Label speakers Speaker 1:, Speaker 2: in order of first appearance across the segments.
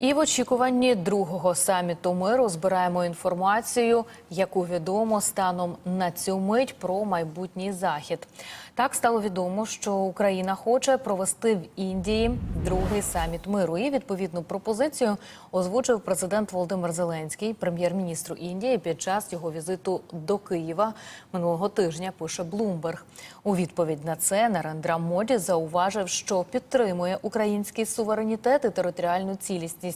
Speaker 1: І в очікуванні другого саміту миру збираємо інформацію, яку відомо станом на цю мить про майбутній захід. Так стало відомо, що Україна хоче провести в Індії другий саміт миру. І відповідну пропозицію озвучив президент Володимир Зеленський, прем'єр-міністру Індії, під час його візиту до Києва минулого тижня. Пише Блумберг. У відповідь на це Нарендра Моді зауважив, що підтримує український суверенітет і територіальну цілісність.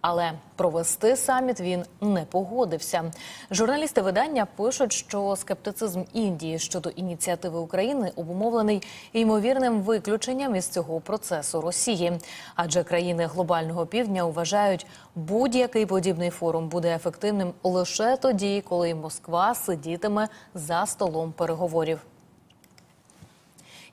Speaker 1: Але провести саміт він не погодився. Журналісти видання пишуть, що скептицизм Індії щодо ініціативи України обумовлений ймовірним виключенням із цього процесу Росії, адже країни глобального півдня вважають, будь-який подібний форум буде ефективним лише тоді, коли Москва сидітиме за столом переговорів.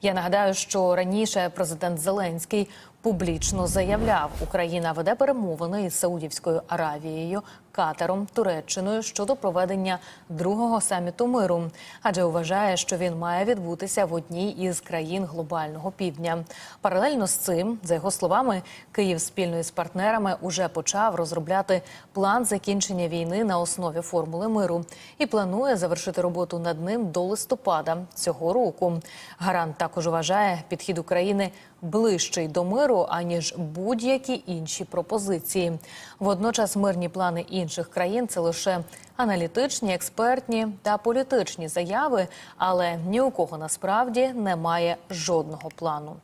Speaker 1: Я нагадаю, що раніше президент Зеленський публічно заявляв, Україна веде перемовини із Саудівською Аравією, Катаром, Туреччиною щодо проведення другого саміту миру, адже вважає, що він має відбутися в одній із країн глобального півдня. Паралельно з цим, за його словами, Київ спільно із партнерами уже почав розробляти план закінчення війни на основі формули миру і планує завершити роботу над ним до листопада цього року. Гарант також вважає підхід України ближчий до миру аніж будь-які інші пропозиції. Водночас мирні плани інших країн це лише аналітичні, експертні та політичні заяви, але ні у кого насправді немає жодного плану.